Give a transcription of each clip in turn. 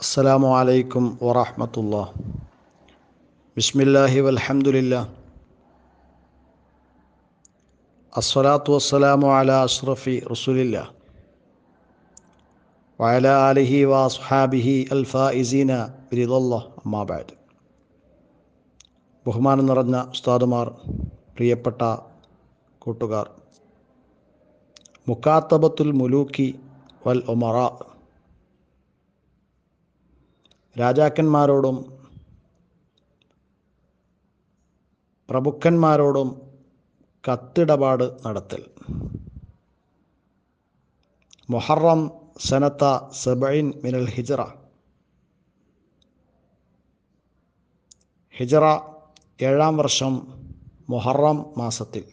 السلام عليكم ورحمة الله بسم الله والحمد لله الصلاة والسلام على أشرف رسول الله وعلى آله وأصحابه الفائزين برضا الله أما بعد ബഹുമാനം നിറഞ്ഞ ഉസ്താദുമാർ പ്രിയപ്പെട്ട കൂട്ടുകാർ മുക്കാത്തബത്തുൽ മുലൂക്കി വൽ ഒമറ രാജാക്കന്മാരോടും പ്രഭുക്കന്മാരോടും കത്തിടപാട് നടത്തൽ. മൊഹറം സനത്ത സബൈൻ മിനൽ ഹിജറ. ഹിജറ ഏഴാം വർഷം മൊഹറം മാസത്തിൽ.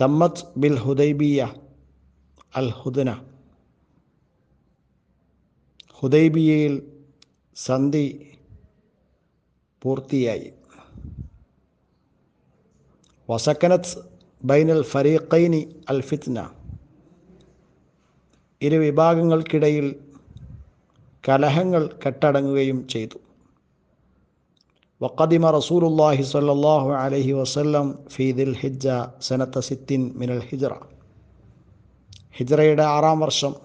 തമ്മത് ബിൽ ഹുദൈബിയ അൽ ഹുദന. ഹുദൈബിയയിൽ സന്ധി പൂർത്തിയായി. വസക്കനത്ത് ബൈനൽ ഫരീഖൈനി അൽ ഫിത്ന. ഇരു വിഭാഗങ്ങൾക്കിടയിൽ കലഹങ്ങൾ കെട്ടടങ്ങുകയും ചെയ്തു. വക്കദിമ റസൂലുല്ലാഹി സല്ലാഹു അലഹി വസ്ല്ലം ഫീദിൽ ഹിജ്ജ സനത്ത സിത്തിൻ മിനൽ ഹിജ്റ. ഹിജ്റയുടെ ആറാം വർഷം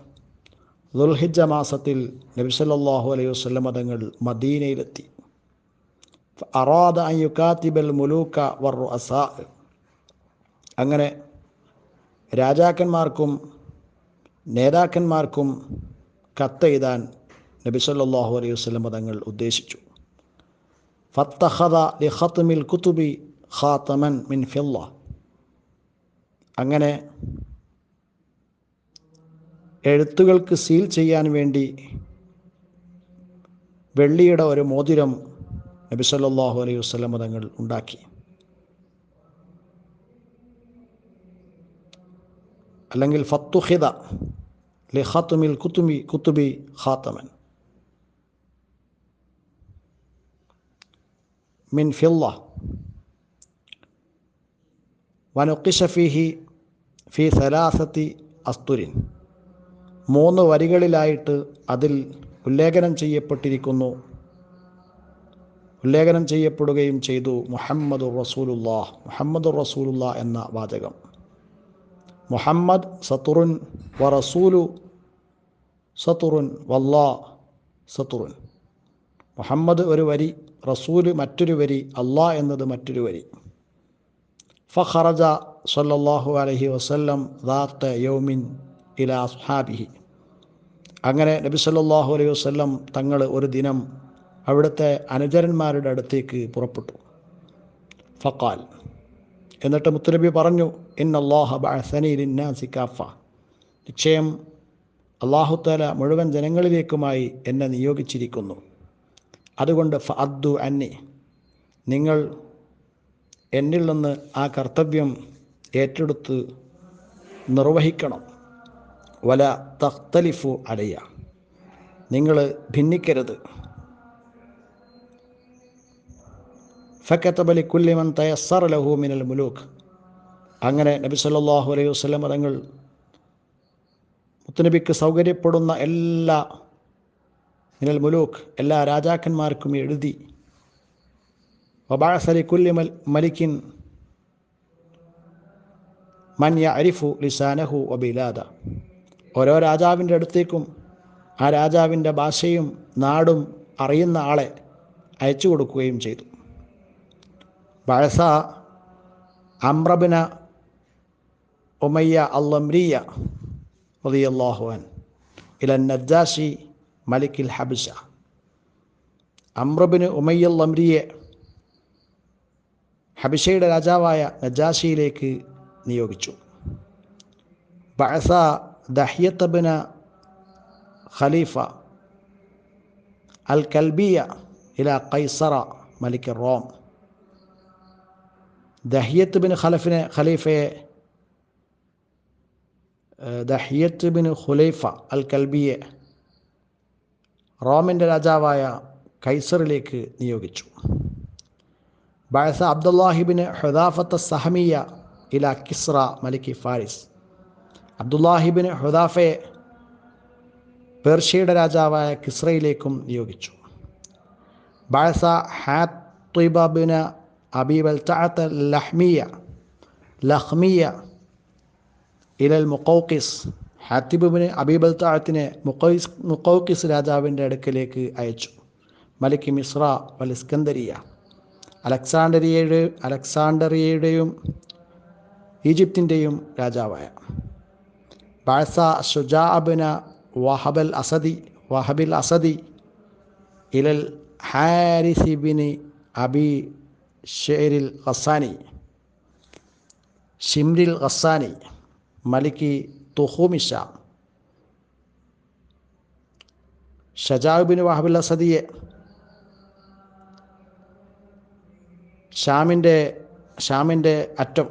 ദുൽഹിജ്ജ മാസത്തിൽ നബി സല്ലല്ലാഹു അലൈഹി വസല്ലം തങ്ങൾ മദീനയിലെത്തി. അറാദ അൻ യുകാത്തിബൽ മുലൂക്ക വർ റുഅസാ. അങ്ങനെ രാജാക്കന്മാർക്കും നേതാക്കന്മാർക്കും കത്തെഴുതാൻ നബി സല്ലല്ലാഹു അലൈഹി വസല്ലം തങ്ങൾ ഉദ്ദേശിച്ചു. ഫത്തഹദ ലി ഖത്മിൽ കുത്തുബി ഖാത്തമൻ മിൻ ഫില്ല. അങ്ങനെ എഴുത്തുകൾക്ക് സീൽ ചെയ്യാൻ വേണ്ടി വെള്ളിയുടെ ഒരു മോതിരം നബി സല്ലാഹു അലൈഹി വസ്ലം തങ്ങൾ ഉണ്ടാക്കി. അല്ലെങ്കിൽ ഫത്തുഹിദ ലി ഖത്മിൽ കുത്തുബി കുത്തുബി ഖാത്തമൻ. മിൻ ഫില്ല. വനുക്കിഷ ഫീഹി ഫി സലാസത്തി അസ്തുരിൻ. മൂന്ന് വരികളിലായിട്ട് അതിൽ ഉല്ലേഖനം ചെയ്യപ്പെട്ടിരിക്കുന്നു. ഉല്ലേഖനം ചെയ്യപ്പെടുകയും ചെയ്തു മുഹമ്മദ് റസൂലുല്ലാ മുഹമ്മദ് റസൂലുള്ള എന്ന വാചകം. മുഹമ്മദ് സത്തുറുൻ വ റസൂലു സത്തുറുൻ വല്ലാ സത്തുറുൻ മുഹമ്മദ് ഒരു വരി റസൂൽ മറ്റൊരു വരി അള്ളാ എന്നത് മറ്റൊരു വരി. ഫഖറജ സല്ലല്ലാഹു അലഹി വസല്ലം ദാത്ത യൗമിൻ ഇലാ അസ്ഹാബിഹി. അങ്ങനെ നബി സല്ലാഹു അലൈഹി വസ്ലം തങ്ങൾ ഒരു ദിനം അവിടുത്തെ അനുചരന്മാരുടെ അടുത്തേക്ക് പുറപ്പെട്ടു. ഫക്കാൽ എന്നിട്ട് മുത്തുനബി പറഞ്ഞു ഇൻ അള്ളാഹ ബഅസനി ലിന്നാസി കാഫ. നിശ്ചയം അള്ളാഹുത്താല മുഴുവൻ ജനങ്ങളിലേക്കുമായി എന്നെ നിയോഗിച്ചിരിക്കുന്നു. അതുകൊണ്ട് ഫ അദ്ദു അന്നി. നിങ്ങൾ എന്നിൽ നിന്ന് ആ കർത്തവ്യം ഏറ്റെടുത്ത് നിർവഹിക്കണം. വല തഖ്തലിഫു അലയ്യ നിങ്ങൾ ഭിന്നിക്കരുത്. ഫക്കത്തബലി കുല്ലിമൻ തയസ്സർ ലഹു മിനൽ മുലൂഖ്. അങ്ങനെ നബി സല്ലല്ലാഹു അലൈഹി വസല്ലം തങ്ങൾ മുത്തുനബിക്ക് സൗകര്യപ്പെടുന്ന എല്ലാ മിനൽ മുലൂഖ് എല്ലാ രാജാക്കന്മാർക്കും എഴുതി. വബാസലി കുല്ലി മൽ മലിക്കിൻ മൻ യഅരിഫു ലിസാനഹു വബിലാദ ഓരോ രാജാവിന്റെ അടുത്തേക്കും ആ രാജാവിന്റെ ഭാഷയും നാടും അറിയുന്ന ആളെ അയച്ചു കൊടുക്കുകയും ചെയ്തു. ബഴസ അമ്രബിന ഉമയ്യ അല്ലംരിയ റളിയല്ലാഹുഅൻ ഇല നജാഷി മലിക്കിൽ ഹബിഷ. അമ്രബിന് ഉമയ്യ അമ്രിയെ ഹബിഷയുടെ രാജാവായ നജാഷിയിലേക്ക് നിയോഗിച്ചു. ബഅസ ദഹിയത്തബിന ഖലീഫ അൽ കൽബിയ ഇല കൈസറ മലിക് റോം. ദഹിയത്ത് ബിൻ ഖലഫിനെ ഖലീഫയെ ദഹിയത്ത് ബിൻ ഖുലൈഫ അൽ കൽബിയെ റോമിന്റെ രാജാവായ കൈസറിലേക്ക് നിയോഗിച്ചു. ബഅസ അബ്ദുല്ലാഹിബിന് ഹുദാഫത്ത് സഹമിയ ഇല കിസ്ര മലിക് ഫാരിസ്. അബ്ദുല്ലാഹിബിന് ഹുദാഫയെ പേർഷ്യയുടെ രാജാവായ കിസ്രയിലേക്കും നിയോഗിച്ചു. ബാഴ്സ ഹാത്ബിന അബീബൽ തഅത്ത് ലഹ്മിയ ലഹ്മിയ ഇലൽ മുക്കൗക്കിസ് ഹാത്തിബിന് അബീബൽ താഴത്തിനെ മുക്കൈസ് മുക്കൗക്കിസ് രാജാവിന്റെ അടുക്കലേക്ക് അയച്ചു. മലിക് മിശ്ര വൽ ഇസ്കന്ദരിയ. അലക്സാണ്ടറിയയുടെ അലക്സാണ്ടറിയയുടെയും ഈജിപ്തിന്റെയും രാജാവായ ബാഴ്സ ഷുജാബിന വഹബൽ അസദി വഹബിൽ അസദി ഇലൽ ഹാരിസിബിന് അബി ഷെരിൽ ഖസാനി ഷിംരിൽ ഖസാനി മലിക്കി തുഹൂമിഷ ഷജാബിന് വഹബുൽ അസദിയെ ഷാമിന്റെ ഷാമിന്റെ അറ്റം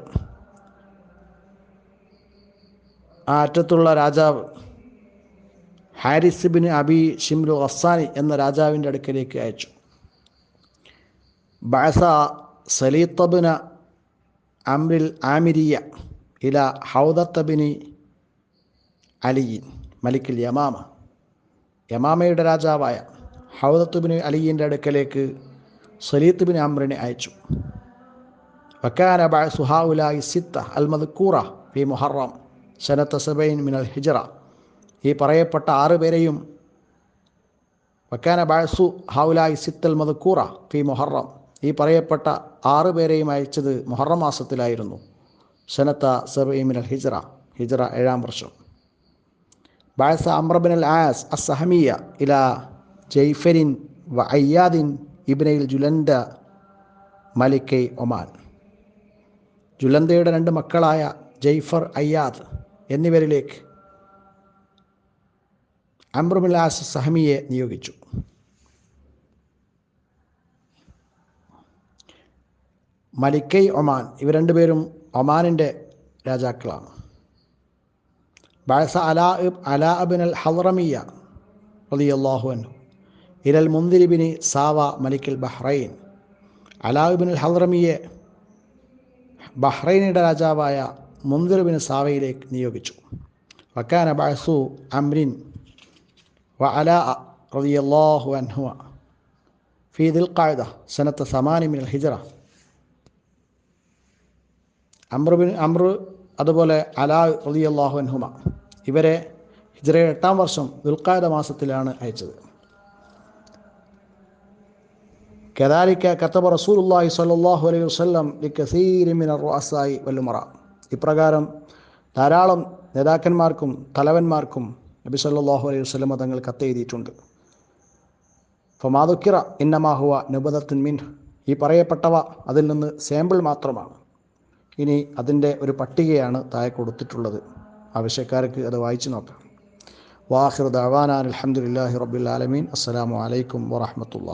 ആ അറ്റത്തുള്ള രാജാവ് ഹാരിസ് ബിൻ അബി ഷിംലു അസാനി എന്ന രാജാവിന്റെ അടുക്കലേക്ക് അയച്ചു. ബാസ സലീത്തബിന് അമ്രിൽ ആമിരിയ ഇല ഹൗദത്തബിനി അലിയിൻ മലിക്കിൽ യമാമ. യമാമയുടെ രാജാവായ ഹൗദത്തുബിന് അലിയിന്റെ അടുക്കലേക്ക് സലീത്ത് ബിൻ അമ്രിനെ അയച്ചു. വക്കാന സുഹാ സുഹാഉലായി സിത്ത അൽ മദ്കൂറ ഫി മുഹറം. സനത്ത സബൈൻ മിനൽ ഹിജറ. ഈ പറയപ്പെട്ട ആറ് പേരെയും വക്കാന ബാഴ്സു ഹൗലായി സിത്തൽ മദ്കൂറ ഫി മൊഹറം. ഈ പറയപ്പെട്ട ആറ് പേരെയും അയച്ചത് മൊഹറം മാസത്തിലായിരുന്നു. സനത്ത സബൈൻ മിനൽ ഹിജറ ഹിജറ ഏഴാം വർഷം. ബാഴ്സ അമ്രബിൻ അൽ ആസ് അസഹമിയ ഇല ജയ്ഫരിൻ വ അയ്യാദിൻ ഇബ്നയിൽ ജുലന്ത മലിക്കൈ ഒമാൻ. ജുലന്തയുടെ രണ്ട് മക്കളായ ജയ്ഫർ അയ്യാദ് എന്നിവരിലേക്ക് അമ്രുബിൻ സഹമിയെ നിയോഗിച്ചു. മലിക്കൈ ഒമാൻ ഇവർ രണ്ടുപേരും ഒമാനിന്റെ രാജാക്കളാണ്. ബാഴ്സ അലാ അലാ അബിൻ അൽ ഹറമിയ റളിയല്ലാഹു അൻഹു. ഇരൽ മുന്തിരിബിനി സാവ മലിക്കൽ ബഹ്റൈൻ. അലാബിൻ അൽ ഹറമിയെ ബഹ്റൈനിയുടെ രാജാവായ മുന്തിർബിന് സാവയിലേക്ക് നിയോഗിച്ചു. വക്കാന ബാസു അമ്രിൻ വ അല റളിയല്ലാഹു അൻഹു ഫീ ദിൽ ഖാഇദ സനത്ത് സമാനി മിനൽ ഹിജറ. അമ്രുബിൻ അമ്രു അതുപോലെ അലാ റളിയല്ലാഹു അൻഹുമ ഇവരെ ഹിജ്റയുടെ എട്ടാം വർഷം ദുൽഖാദ മാസത്തിലാണ് അയച്ചത്. كذلك كتب رسول الله صلى الله عليه وسلم لكثير من الرؤساء വല്ലുമറ ഇപ്രകാരം ധാരാളം നേതാക്കന്മാർക്കും തലവന്മാർക്കും നബി സല്ലാഹു അലൈഹി വസ്ലമ തങ്ങൾ കത്തെഴുതിയിട്ടുണ്ട് ഫമാദുക്കിറ ഇന്നമാഹുവ നുബദത്തുൻ മിൻ ഈ പറയപ്പെട്ടവ അതിൽ നിന്ന് സാമ്പിൾ മാത്രമാണ്. ഇനി അതിന്റെ ഒരു പട്ടികയാണ് താഴെ കൊടുത്തിട്ടുള്ളത്. ആവശ്യക്കാർക്ക് അത് വായിച്ചു നോക്കാം. വാഹിർ ദവാനാൻ അലഹമുല്ലാഹി റബ്ബുൽ ആലമീൻ. അസ്സലാമു അലൈക്കും വറഹമത്തുള്ള